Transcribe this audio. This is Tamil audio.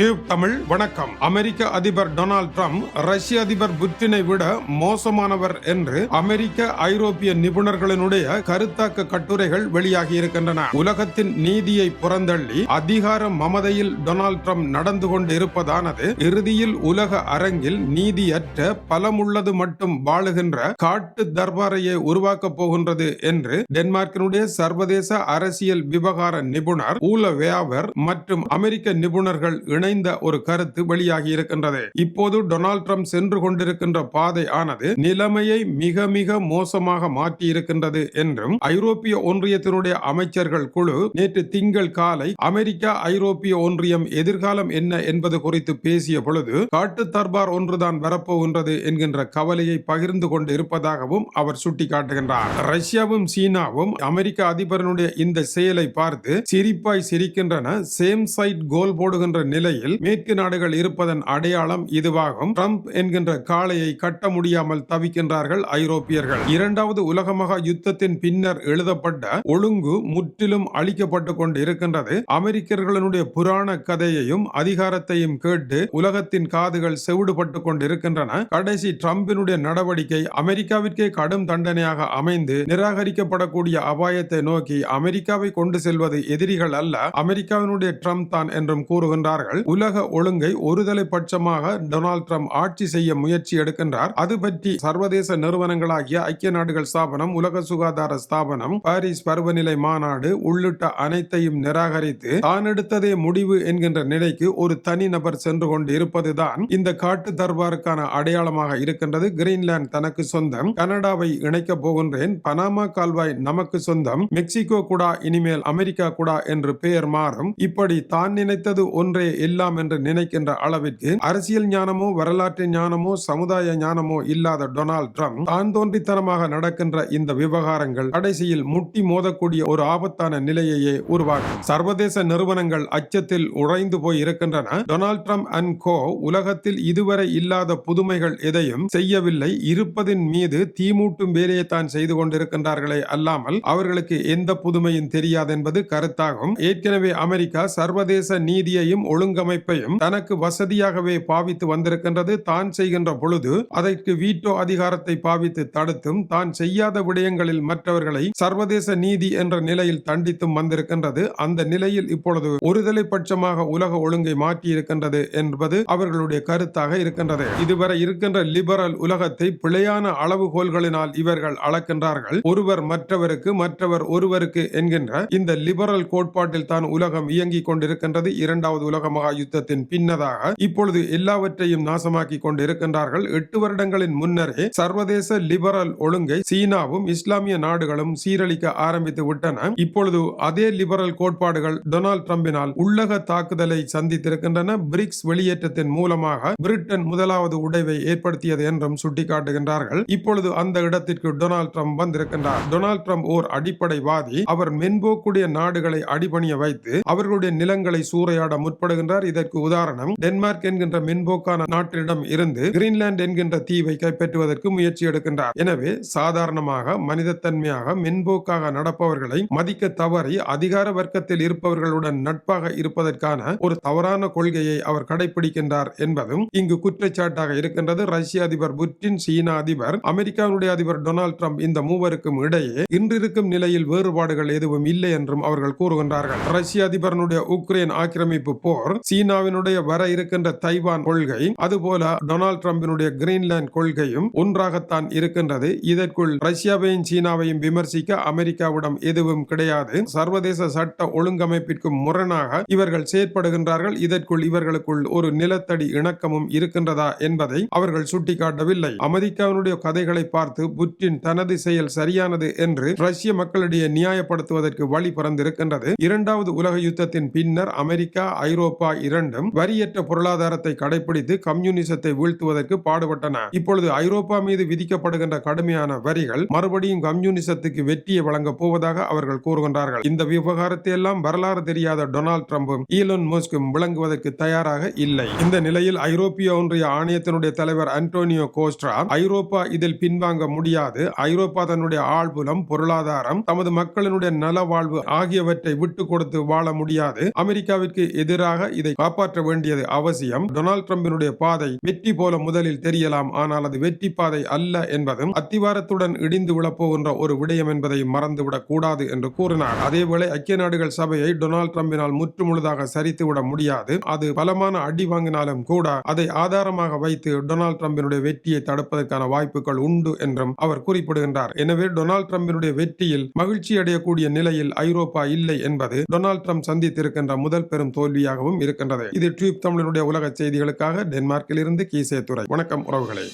டியூப் தமிழ் வணக்கம். அமெரிக்க அதிபர் டொனால்ட் ட்ரம்ப் ரஷ்ய அதிபர் புட்டினை விட மோசமானவர் என்று அமெரிக்க ஐரோப்பிய நிபுணர்களினுடைய கருத்தாக்க கட்டுரைகள் வெளியாகி இருக்கின்றன. உலகத்தின் நீதியை புறந்தள்ளி அதிகார மமதையில் டொனால்ட் ட்ரம்ப் நடந்து கொண்டு இருப்பதானது இறுதியில் உலக அரங்கில் நீதியற்ற பலமுள்ளது மட்டும் வாழுகின்ற காட்டு தர்பாரையை உருவாக்கப் போகின்றது என்று டென்மார்க்கினுடைய சர்வதேச அரசியல் விவகார நிபுணர் ஊல வேவர் மற்றும் அமெரிக்க நிபுணர்கள் இணை இணைந்த ஒரு கருத்து வெளியாகி இருக்கின்றது. இப்போது டொனால்ட் ட்ரம்ப் சென்று கொண்டிருக்கின்ற பாதை ஆனது நிலைமையை மிக மிக மோசமாக மாற்றி இருக்கின்றது என்றும் ஐரோப்பிய ஒன்றியத்தினுடைய அமைச்சர்கள் குழு நேற்று திங்கள் காலை அமெரிக்கா ஐரோப்பிய ஒன்றியம் எதிர்காலம் என்ன என்பது குறித்து பேசிய பொழுது காட்டு தர்பார் ஒன்றுதான் வரப்போகின்றது என்கின்ற கவலையை பகிர்ந்து கொண்டு இருப்பதாகவும் அவர் சுட்டிக்காட்டுகின்றார். ரஷ்யாவும் சீனாவும் அமெரிக்க அதிபரனுடைய இந்த செயலை பார்த்து சிரிப்பாய் சிரிக்கின்றன. சேம் சைட் கோல் போடுகின்ற நிலையில் மேற்கு நாடுகள் இருப்பதன் அடையாளம் இதுவாகும். ட்ரம்ப் என்கின்ற காளையை கட்ட முடியாமல் தவிக்கின்றார்கள் ஐரோப்பியர்கள். இரண்டாவது உலக மகா யுத்தத்தின் பின்னர் எழுதப்பட்ட ஒழுங்கு முற்றிலும் அழிக்கப்பட்டு கொண்டு இருக்கின்றது அமெரிக்கர்களுடைய புராண கதையையும் அதிகாரத்தையும் கேட்டு உலகத்தின் காதுகள் செவிடுபட்டு கொண்டு இருக்கின்றன கடைசி டிரம்பினுடைய நடவடிக்கை அமெரிக்காவிற்கே கடும் தண்டனையாக அமைந்து நிராகரிக்கப்படக்கூடிய அபாயத்தை நோக்கி அமெரிக்காவை கொண்டு செல்வது எதிரிகள் அல்ல. அமெரிக்காவினுடைய ட்ரம்ப் தான் என்றும் கூறுகின்றார்கள். உலக ஒழுங்கை ஒருதலை பட்சமாக டொனால்ட் ட்ரம்ப் ஆட்சி செய்ய முயற்சி எடுக்கின்றார். அது பற்றி சர்வதேச நிறுவனங்களாகிய ஐக்கிய நாடுகள் ஸ்தாபனம் உலக சுகாதார ஸ்தாபனம் பாரிஸ் பருவநிலை மாநாடு உள்ளிட்ட அனைத்தையும் நிராகரித்து தான் எடுத்ததே முடிவு என்கின்ற நிலைக்கு ஒரு தனி நபர் சென்று கொண்டு இருப்பதுதான் இந்த காட்டு தர்பாருக்கான அடையாளமாக இருக்கின்றது. கிரீன்லாந்து தனக்கு சொந்தம் கனடாவை இணைக்கப் போகின்றேன். பனாமா கால்வாய் நமக்கு சொந்தம் மெக்சிகோ குடா இனிமேல் அமெரிக்கா குடா என்று பெயர் மாறும். இப்படி தான் நினைத்தது ஒன்றே எல்லாம் என்று நினைக்கின்ற அளவிற்கு அரசியல் ஞானமோ வரலாற்று ஞானமோ சமுதாய ஞானமோ இல்லாத டொனால்ட் ட்ரம்ப் தான் தோன்றித்தனமாக நடக்கின்ற இந்த விவகாரங்கள் கடைசியில் முட்டி மோதக்கூடிய ஒரு ஆபத்தான நிலையையே உருவாக்கும். சர்வதேச நிறுவனங்கள் அச்சத்தில் உறைந்து போய் இருக்கின்றன. டொனால்ட் ட்ரம்ப் அண்ட் கோ உலகத்தில் இதுவரை இல்லாத புதுமைகள் எதையும் செய்யவில்லை. இருப்பதின் மீது தீமூட்டும் வேலையை தான் செய்து கொண்டிருக்கின்றார்களே அல்லாமல் அவர்களுக்கு எந்த புதுமையும் தெரியாது என்பது கருத்தாகும். ஏற்கனவே அமெரிக்கா சர்வதேச நீதியையும் ஒழுங்கமைப்பையும் தனக்கு வசதியாகவே பாவித்து வந்திருக்கின்றது தான் செய்கின்ற பொழுது அதற்கு வீட்டோ அதிகாரத்தை பாவித்து தடுத்தும் தான் செய்யாத விடயங்களில் மற்றவர்களை சர்வதேச நீதி என்ற நிலையில் தண்டித்தும் வந்திருக்கின்றது. அந்த நிலையில் இப்பொழுது ஒருதலை பட்சமாக உலக ஒழுங்கை மாற்றி இருக்கின்றது என்பது அவர்களுடைய கருத்தாக இருக்கின்றது. இதுவரை இருக்கின்ற லிபரல் உலகத்தை பிழையான அளவுகோல்களினால் இவர்கள் அளக்கின்றார்கள். ஒருவர் மற்றவருக்கு மற்றவர் ஒருவருக்கு என்கின்ற இந்த லிபரல் கோட்பாட்டில் தான் உலகம் இயங்கிக் கொண்டிருக்கின்றது. இரண்டாவது உலக மகா யுத்தத்தின் பின்னதாக இப்பொழுது எல்லாவற்றையும் நாசமாக்கி கொண்டு இருக்கின்றார்கள் எட்டு வருடங்களின் முன்னரே சர்வதேச லிபரல் ஒழுங்கை சீனாவும் இஸ்லாமிய நாடுகளும் சீரழிக்க ஆரம்பித்து விட்டன. இப்பொழுது அதே லிபரல் கோட்பாடுகள் டொனால்ட் டிரம்பினால் உள்ளக தாக்குதலை சந்தித்திருக்கின்றன. பிரிக்ஸ் வெளியேற்றத்தின் மூலமாக பிரிட்டன் முதலாவது உடைவை ஏற்படுத்தியது என்றும் சுட்டிக்காட்டுகின்றார்கள். இப்பொழுது அந்த இடத்திற்கு டொனால்ட் ட்ரம்ப் வந்திருக்கின்றார். டொனால்ட் ட்ரம்ப் ஓர் அடிப்படைவாதி. அவர் மென்போக்குடைய நாடுகளை அடிபணிய வைத்து அவர்களுடைய நிலங்களை சூறையாட முற்படுகின்றார் இதற்கு உதாரணம் டென்மார்க் என்கின்ற மென்போக்கான நாட்டிடம் இருந்து கிரீன்லாந்து என்கின்ற தீவை கைப்பற்றுவதற்கு முயற்சி எடுக்கின்றார். எனவே சாதாரணமாக மனிதத்தன்மையாக மென்போக்காக நடப்பவர்களை மதிக்க தவறி அதிகார வர்க்கத்தில் இருப்பவர்களுடன் நட்பாக இருப்பதற்கான ஒரு தவறான கொள்கையை அவர் கடைபிடிக்கின்றார் என்பதும் இங்கு குற்றச்சாட்டாக இருக்கின்றது. ரஷ்ய அதிபர் புட்டின் சீனா அதிபர் அமெரிக்காவுடைய அதிபர் டொனால்டு ட்ரம்ப் இந்த மூவருக்கும் இடையே இன்றிருக்கும் நிலையில் வேறுபாடுகள் எதுவும் இல்லை என்றும் அவர்கள் கூறுகின்றார்கள். ரஷ்ய அதிபரனுடைய உக்ரைன் ஆக்கிரமிப்பு போர் சீனாவினுடைய வர இருக்கின்ற தைவான் கொள்கை அதுபோல டொனால்ட் ட்ரம்பினுடைய கிரீன்லாந்து கொள்கையும் ஒன்றாகத்தான் இருக்கின்றது. இதற்குள் ரஷ்யாவையும் சீனாவையும் விமர்சிக்க அமெரிக்காவிடம் எதுவும் கிடையாது. சர்வதேச சட்ட ஒழுங்கமைப்பிற்கு முரணாக இவர்கள் செயற்படுகின்றார்கள். இதற்குள் இவர்களுக்குள் ஒரு நிலத்தடி இணக்கமும் இருக்கின்றதா என்பதை அவர்கள் சுட்டிக்காட்டவில்லை. அமெரிக்காவினுடைய கதைகளை பார்த்து புட்டின் தனது செயல் சரியானது என்று ரஷ்ய மக்களிடையே நியாயப்படுத்துவதற்கு வழி பிறந்திருக்கின்றது. இரண்டாவது உலக யுத்தத்தின் பின்னர் அமெரிக்கா ஐரோப்பா இரண்டும் வரியற்ற பொருளாதாரத்தை கடைபிடித்து கம்யூனிசத்தை வீழ்த்துவதற்கு பாடுபட்டன. இப்பொழுது ஐரோப்பா மீது விதிக்கப்படுகின்ற கடுமையான வரிகள் மறுபடியும் கம்யூனிசத்துக்கு வெற்றியை வழங்கப் போவதாக அவர்கள் கூறுகின்றார்கள். இந்த விவகாரத்தை எல்லாம் வரலாறு தெரியாத டொனால்ட் ட்ரம்பும் ஈலன் மோஸ்கும் விளங்குவதற்கு தயாராக இல்லை. இந்த நிலையில் ஐரோப்பிய ஒன்றிய ஆணையத்தினுடைய தலைவர் அன்டோனியோ கோஸ்ட்ரா ஐரோப்பா இதில் பின்வாங்க முடியாது. ஐரோப்பா தன்னுடைய ஆழ்புலம் பொருளாதாரம் தமது மக்களினுடைய நல வாழ்வு ஆகியவற்றை விட்டு கொடுத்து வாழ முடியாது. அமெரிக்காவிற்கு எதிராக இதை இதை காப்பாற்ற வேண்டியது அவசியம். டொனால்ட் ட்ரம்பினுடைய பாதை வெற்றி போல முதலில் தெரியலாம். ஆனால் அது வெற்றி பாதை அல்ல என்பதும் அத்திவாரத்துடன் இடிந்து விழப்போகின்ற ஒரு விடயம் என்பதை மறந்துவிடக் கூடாது என்று கூறினார். அதேவேளை ஐக்கிய நாடுகள் சபையை டொனால்ட் ட்ரம்பினால் முற்றுமுழுதாக சரித்துவிட முடியாது. அது பலமான அடி வாங்கினாலும் கூட அதை ஆதாரமாக வைத்து டொனால்ட் ட்ரம்பினுடைய வெற்றியை தடுப்பதற்கான வாய்ப்புகள் உண்டு என்றும் அவர் குறிப்பிடுகின்றார். எனவே டொனால்ட் ட்ரம்பினுடைய வெற்றியில் மகிழ்ச்சி அடையக்கூடிய நிலையில் ஐரோப்பா இல்லை என்பது டொனால்ட் ட்ரம்ப் சந்தித்திருக்கின்ற முதல் பெரும் தோல்வியாகவும் இருக்க இருக்கின்றது இது டியூப் தமிழனுடைய உலக செய்திகளுக்காக டென்மார்க்கில் இருந்து கீசே துறை வணக்கம் உறவுகளே.